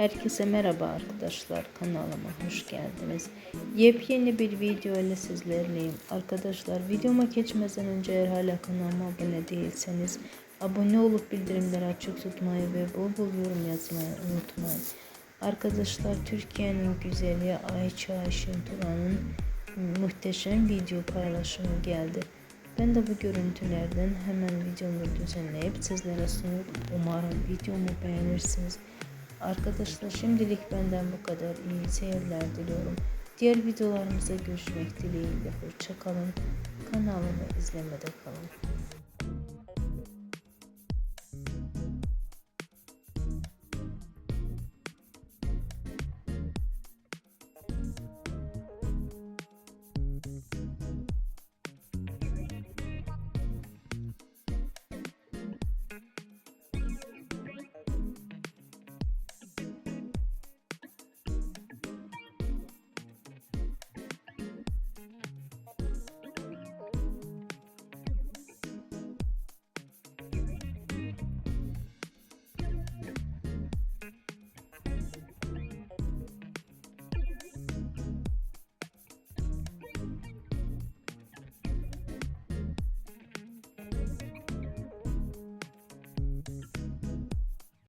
Herkese merhaba arkadaşlar kanalıma hoş geldiniz. Yepyeni bir video ile sizlerleyim. Arkadaşlar videoma geçmeden önce eğer hala kanalıma abone değilseniz abone olup bildirimleri açık tutmayı ve bol bol yorum yazmayı unutmayın. Arkadaşlar Türkiye'nin güzeli Ayça Ayşin Turan'ın muhteşem video paylaşımı geldi. Ben de bu görüntülerden hemen videomu düzenleyip sizlere sunup umarım videomu beğenirsiniz. Arkadaşlar şimdilik benden bu kadar iyi seyirler diliyorum. Diğer videolarımıza görüşmek dileğiyle. Hoşçakalın. Kanalımı izlemede kalın.